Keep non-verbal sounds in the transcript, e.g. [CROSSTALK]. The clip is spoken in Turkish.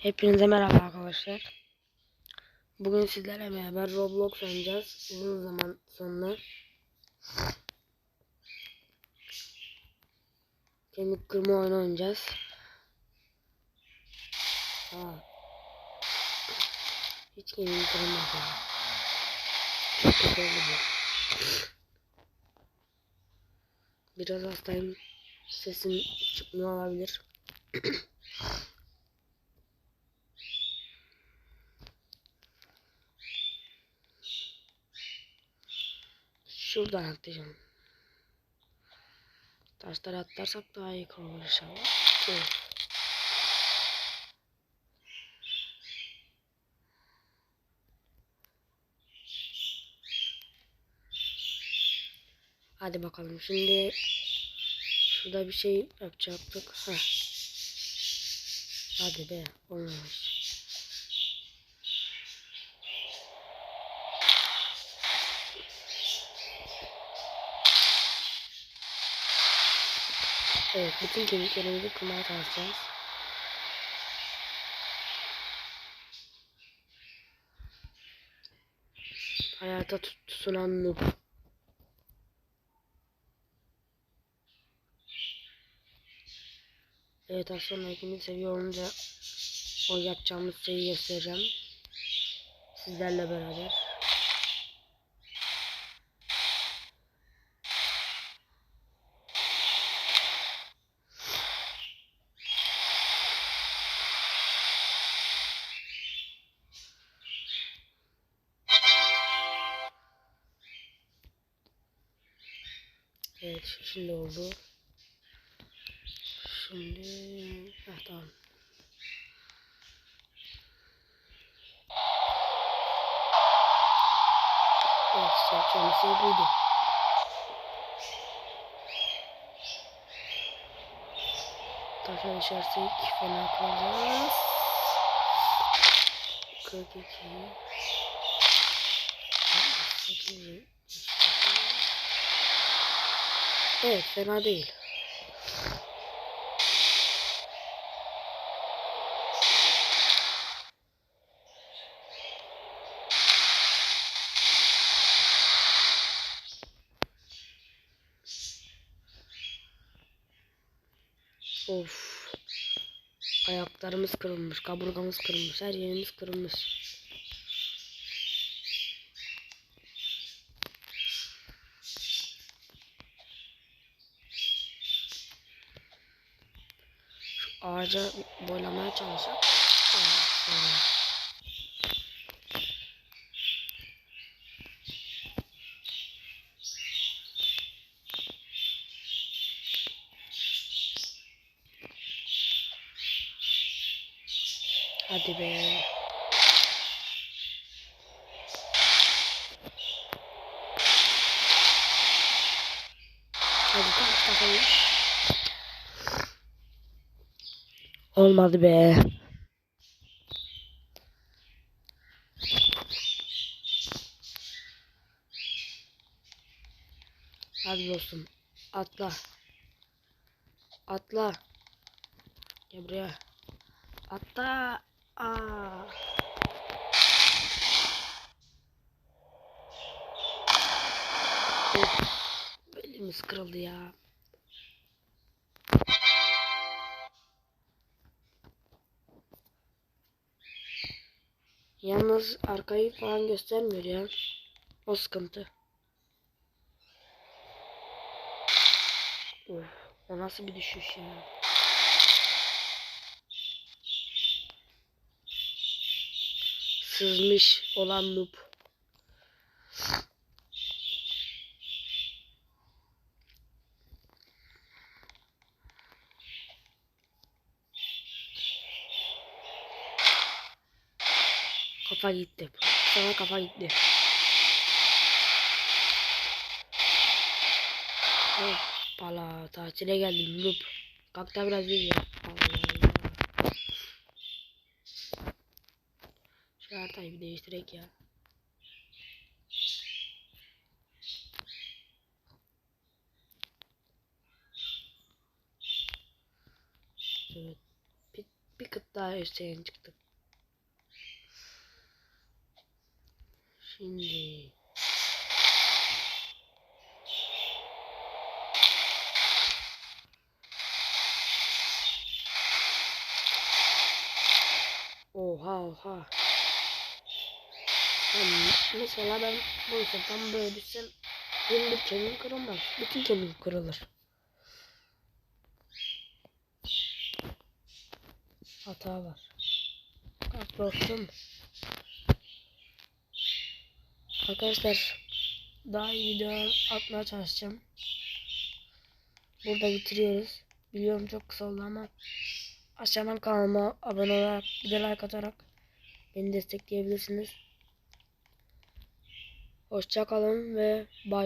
Hepinize merhaba arkadaşlar. Bugün sizlerle beraber Roblox oynayacağız. Uzun zaman sonra. Kemik kırma oyunu oynayacağız. Hiç kemiğimi kırmadı. Çok kötü oldu bu. Biraz hastayım. Sesim çıkmıyor olabilir. [CLEARS THROAT] Şuradan atlayacağım. Taşları atlarsak daha iyi olur inşallah. Hadi bakalım şimdi şurada bir şey yapacaktık. Heh. Hadi be olmamış. Evet, bütün kemiklerimizi kırmaya çalışacağız. Hayata tut tutunan noob. Evet, az sonra ikimiz seviye olunca o yapacağımız şeyi göstereceğim. Sizlerle beraber. Evet, şimdi oldu. Şimdi... Heh, tamam. Evet, yapacağım şey buydu. Taşa düşersek fena kalacağız. 42 68 Evet, fena değil. Of. Ayaklarımız kırılmış, kaburgamız kırılmış, her yerimiz kırılmış. Ağaca boylamaya çalışacağım. Hadi be. Hadi tam bakalım. Olmadı be. Hadi dostum. Atla. Atla. Gel buraya. Atla. Aa. Belimiz kırıldı ya. Yalnız arkayı falan göstermiyor ya. O sıkıntı. Of, o nasıl bir düşüş ya. Sızmış olan noob. Kafa gitti. Sana kafa gitti. Hoppala tatile geldim noob. Kalk da biraz video. Şu haritayı bir değiştirek ya. Evet. Bir, bir kıt daha üstüne çıktık. Şimdi Oha oha. Yani mesela ben bu yüzden böyle düşsem benim bir kemiğim kırılmaz. Bütün kemiğim kırılır. Hata var. Bak dostum. Arkadaşlar daha iyi videolar atmaya çalışacağım. Burada bitiriyoruz. Biliyorum çok kısa oldu ama aşağıdan kanalıma abone olarak bir de like atarak beni destekleyebilirsiniz. Hoşça kalın ve bay